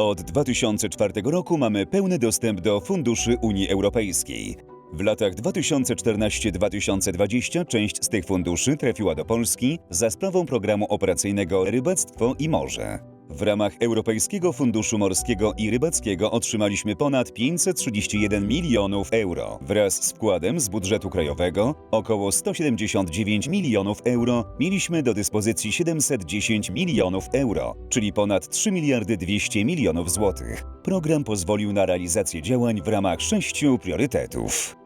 Od 2004 roku mamy pełny dostęp do funduszy Unii Europejskiej. W latach 2014-2020 część z tych funduszy trafiła do Polski za sprawą programu operacyjnego Rybactwo i Morze. W ramach Europejskiego Funduszu Morskiego i Rybackiego otrzymaliśmy ponad 531 milionów euro. Wraz z wkładem z budżetu krajowego, około 179 milionów euro, mieliśmy do dyspozycji 710 milionów euro, czyli ponad 3 miliardy 200 milionów złotych. Program pozwolił na realizację działań w ramach sześciu priorytetów.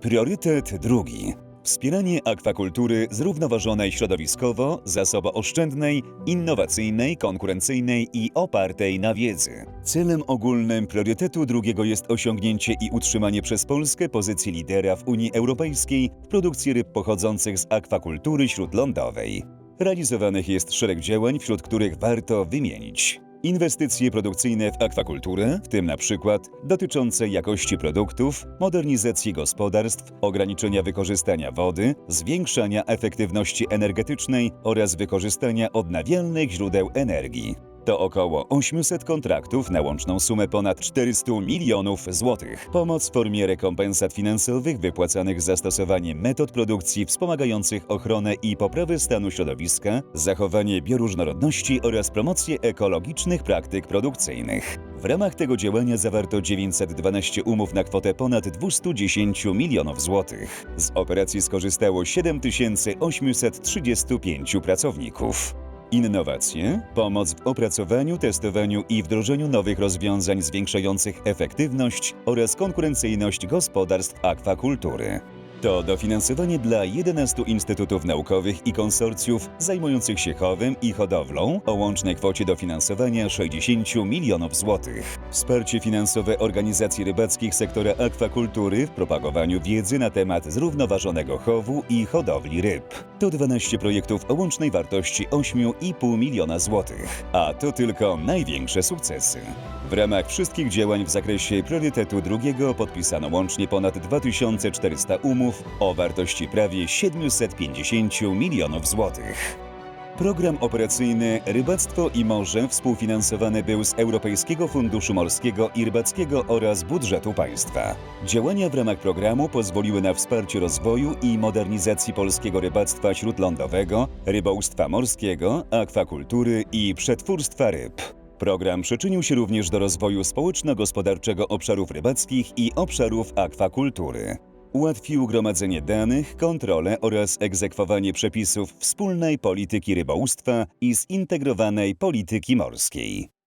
Priorytet drugi. Wspieranie akwakultury zrównoważonej środowiskowo, zasobooszczędnej, innowacyjnej, konkurencyjnej i opartej na wiedzy. Celem ogólnym priorytetu drugiego jest osiągnięcie i utrzymanie przez Polskę pozycji lidera w Unii Europejskiej w produkcji ryb pochodzących z akwakultury śródlądowej. Realizowanych jest szereg działań, wśród których warto wymienić. Inwestycje produkcyjne w akwakulturę, w tym na przykład dotyczące jakości produktów, modernizacji gospodarstw, ograniczenia wykorzystania wody, zwiększania efektywności energetycznej oraz wykorzystania odnawialnych źródeł energii. To około 800 kontraktów na łączną sumę ponad 400 milionów złotych. Pomoc w formie rekompensat finansowych wypłacanych za stosowanie metod produkcji wspomagających ochronę i poprawę stanu środowiska, zachowanie bioróżnorodności oraz promocję ekologicznych praktyk produkcyjnych. W ramach tego działania zawarto 912 umów na kwotę ponad 210 milionów złotych. Z operacji skorzystało 7835 pracowników. Innowacje, pomoc w opracowaniu, testowaniu i wdrożeniu nowych rozwiązań zwiększających efektywność oraz konkurencyjność gospodarstw akwakultury. To dofinansowanie dla 11 instytutów naukowych i konsorcjów zajmujących się chowem i hodowlą o łącznej kwocie dofinansowania 60 milionów złotych. Wsparcie finansowe organizacji rybackich sektora akwakultury w propagowaniu wiedzy na temat zrównoważonego chowu i hodowli ryb. To 12 projektów o łącznej wartości 8,5 miliona złotych. A to tylko największe sukcesy. W ramach wszystkich działań w zakresie priorytetu drugiego podpisano łącznie ponad 2400 umów o wartości prawie 750 milionów złotych. Program operacyjny Rybactwo i Morze współfinansowany był z Europejskiego Funduszu Morskiego i Rybackiego oraz budżetu państwa. Działania w ramach programu pozwoliły na wsparcie rozwoju i modernizacji polskiego rybactwa śródlądowego, rybołówstwa morskiego, akwakultury i przetwórstwa ryb. Program przyczynił się również do rozwoju społeczno-gospodarczego obszarów rybackich i obszarów akwakultury. Ułatwił gromadzenie danych, kontrolę oraz egzekwowanie przepisów wspólnej polityki rybołówstwa i zintegrowanej polityki morskiej.